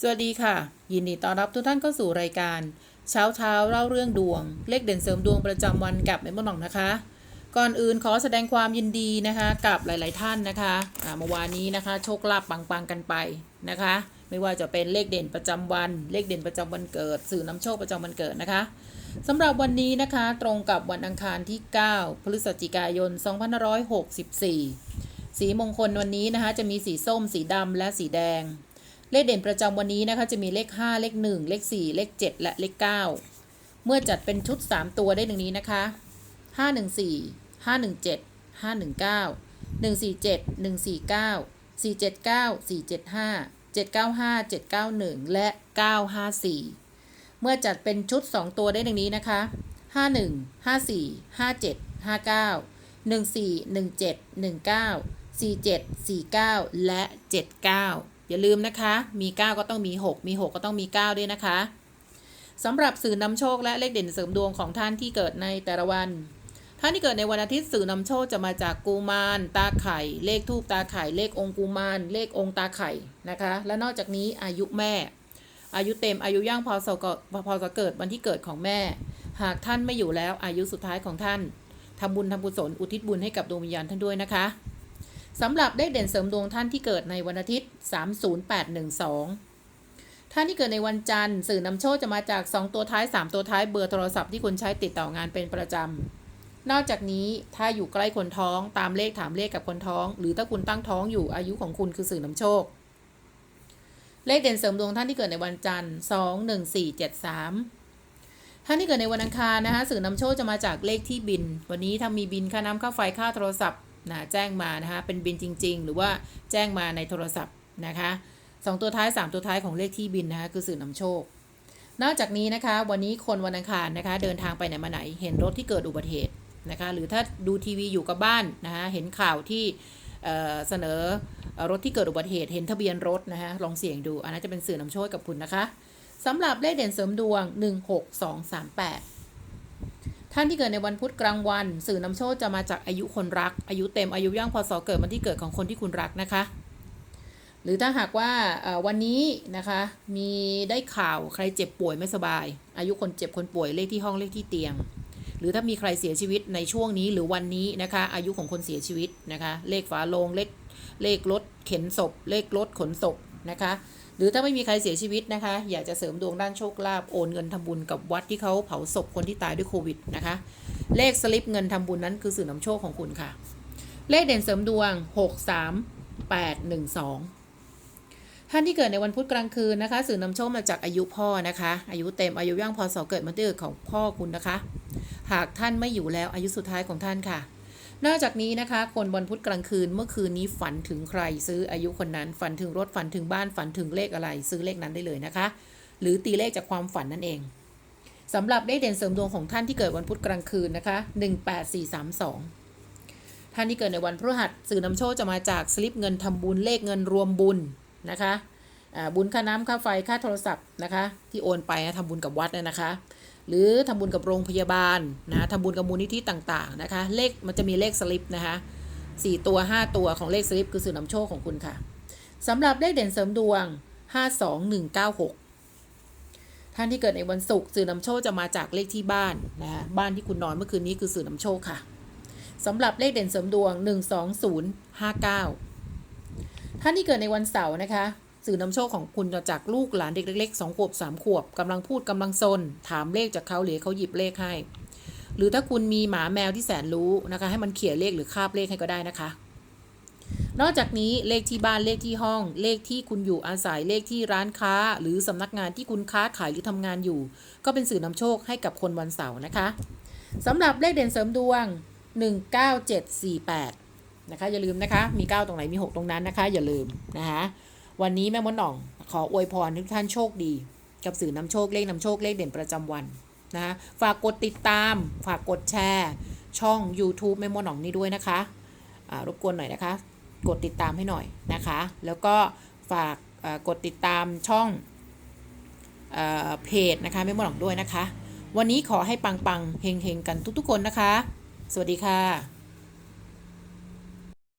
สวัสดีค่ะ ยินดีต้อนรับทุกท่านเข้าสู่รายการ เช้าเช้าเล่าเรื่องดวง เลขเด่นเสริมดวงประจำวันกับแม่มดหน่องนะคะ ก่อนอื่นขอแสดงความยินดีนะคะกับหลาย ๆ ท่านนะคะเมื่อวานนี้นะคะ โชคลาภปัง ๆ กันไปนะคะ ไม่ว่าจะเป็นเลขเด่นประจำวัน เลขเด่นประจำวันเกิด สื่อนำโชคประจำวันเกิดนะคะสำหรับวันนี้นะคะตรงกับวันอังคารที่ 9 พฤศจิกายน 2564 สีมงคลวันนี้นะคะจะมีสีส้ม สีดำและสีแดง เลขเด่นประจำวันนี้นะคะจะมีเลข 5 เลข 1 เลข 4 เลข 7 และเลข 9 เมื่อจัดเป็นชุด 3 ตัวได้ดังนี้นะคะ 514 517 519 147 149 479 475 795 791 และ 954 เมื่อจัดเป็นชุด 2 ตัวได้ดังนี้นะคะ 51 54 57 59 14 17 19 47 49 และ 79 อย่าลืมนะคะ มี 9 ก็ต้องมี 6 มี 6 ก็ต้องมี 9 ด้วยนะคะสำหรับสื่อนำโชคและเลขเด่นเสริมดวงของท่านที่เกิดในแต่ละวัน ท่านที่เกิดในวันอาทิตย์สื่อนำโชคจะมาจากกุมารตาไข่ เลขทูปตาไข่ เลของค์กุมารเลของค์ตาไข่นะคะ และนอกจากนี้อายุแม่ อายุเต็มอายุย่างพอสกพอสเกิดวันที่เกิดของแม่ หากท่านไม่อยู่แล้วอายุสุดท้ายของท่านทำบุญทำกุศลอุทิศบุญให้กับดวงวิญญาณท่านด้วยนะคะ สำหรับเลขเด่นเสริมดวงท่านที่เกิดในวันอาทิตย์ 30812 ท่านที่เกิดในวันจันทร์ สื่อนำโชคจะมาจาก 2 ตัวท้าย 3 ตัวท้ายเบอร์โทรศัพท์ที่คุณใช้ติดต่องานเป็นประจำ นอกจากนี้ถ้าอยู่ใกล้คนท้องตามเลขถามเลขกับคนท้อง หรือถ้าคุณตั้งท้องอยู่อายุของคุณคือสื่อนำโชค เลขเด่นเสริมดวงท่านที่เกิดในวันจันทร์ 2 1 4 7 3ท่านที่เกิดในวันอังคารนะคะสื่อนำโชคจะมาจากเลขที่บิน วันนี้ถ้ามีบินค่าน้ำค่าไฟค่าโทรศัพท์ นะแจ้งมานะคะเป็นบินจริง ๆ หรือว่าแจ้งมาในโทรศัพท์นะคะสองตัวท้าย 3 ตัวท้ายของเลขที่บินนะคะคือสื่อนำโชค นอกจากนี้นะคะวันนี้คนวันอังคารนะคะเดินทางไปไหนมาไหน เห็นรถที่เกิดอุบัติเหตุนะคะหรือถ้าดูทีวีอยู่กับบ้านนะคะเห็นข่าวที่เเสนอเอ่อรถที่เกิดอุบัติเหตุเห็นทะเบียนรถนะคะลองเสี่ยงดู อันนั้นจะเป็นสื่อนำโชคกับคุณนะคะสำหรับเลขเด่นเสริมดวง 16238 ท่านที่เกิดในวันพุธกลางวัน สื่อนำโชคจะมาจากอายุคนรัก อายุเต็มอายุย่างพศเกิดวันที่เกิดของคนที่คุณรักนะคะ หรือถ้าหากว่าวันนี้นะคะมีได้ข่าวใครเจ็บป่วยไม่สบาย อายุคนเจ็บคนป่วยเลขที่ห้องเลขที่เตียง หรือถ้ามีใครเสียชีวิตในช่วงนี้หรือวันนี้นะคะ อายุของคนเสียชีวิตนะคะ เลขฝาโลงเลขเลขรถเข็นศพ เลขรถขนศพนะคะ หรือถ้าไม่มีใครเสียชีวิตนะคะ อยากจะเสริมดวงด้านโชคลาภโอนเงินทำบุญกับวัดที่เขาเผาศพคนที่ตายด้วยโควิดนะคะ เลขสลิปเงินทำบุญนั้นคือสื่อนำโชคของคุณค่ะ เลขเด่นเสริมดวง 63812ท่านที่เกิดในวันพุธกลางคืนนะคะ สื่อนำโชคมาจากอายุพ่อนะคะ อายุเต็มอายุย่างพอสอเกิดมาเดือของพ่อคุณนะคะ หากท่านไม่อยู่แล้วอายุสุดท้ายของท่านค่ะ นอกจากนี้นะคะ คนวันพุธกลางคืนเมื่อคืนนี้ฝันถึงใครซื้ออายุคนนั้น ฝันถึงรถฝันถึงบ้านฝันถึงเลขอะไร ซื้อเลขนั้นได้เลยนะคะ หรือตีเลขจากความฝันนั่นเองสำหรับเลขเด่นเสริมดวงของท่านที่เกิดวันพุธกลางคืนนะคะ 18432 ท่านที่เกิดในวันพฤหัสสื่อนำโชคจะมาจากสลิปเงินทำบุญเลขเงินรวมบุญนะคะบุญค่าน้ำค่าไฟค่าโทรศัพท์นะคะ ที่โอนไปนะทำบุญกับวัดนะนะคะ หรือทำบุญกับโรงพยาบาลนะทำบุญกับมูลนิธิต่างๆนะคะ เลขมันจะมีเลขสลิปนะคะสี่ตัว5ตัวของเลขสลิปคือสื่อนำโชคของคุณค่ะสำหรับเลขเด่นเสริมดวง 52196 ท่านที่เกิดในวันศุกร์สื่อนำโชคจะมาจากเลขที่บ้านนะคะบ้านที่คุณนอนเมื่อคืนนี้คือสื่อนำโชคค่ะสำหรับเลขเด่นเสริมดวง 12059 ท่านที่เกิดในวันเสาร์นะคะ สื่อนำโชคของคุณจากลูกหลานเด็กเล็กๆ2ขวบ3ขวบกำลังพูดกำลังซน ถามเลขจากเขาหรือเขาหยิบเลขให้ หรือถ้าคุณมีหมาแมวที่แสนรู้นะคะให้มันเขี่ยเลขหรือคาบเลขให้ก็ได้นะคะ นอกจากนี้เลขที่บ้านเลขที่ห้อง เลขที่คุณอยู่อาศัยเลขที่ร้านค้า หรือสำนักงานที่คุณค้าขายหรือทำงานอยู่ ก็เป็นสื่อนำโชคให้กับคนวันเสาร์นะคะสำหรับเลขเด่นเสริมดวง 19748นะคะอย่าลืมนะคะ มี 9 ตรงไหนมี 6 ตรงนั้นนะคะ อย่าลืมนะคะ วันนี้แม่มดหน่องขออวยพรทุกท่านโชคดี กับสื่อนำโชคเลขนำโชคเลขเด่นประจำวันนะคะฝากกดติดตาม ฝากกดแชร์ ช่อง YouTube แม่มดหน่องนี้ด้วยนะคะรบกวนหน่อยนะคะ กดติดตามให้หน่อยนะคะ แล้วก็ฝากกดติดตามช่องเอเพจนะคะแม่มดหน่องด้วยนะคะ วันนี้ขอให้ปังๆเฮงๆกันทุกๆคนนะคะ สวัสดีค่ะ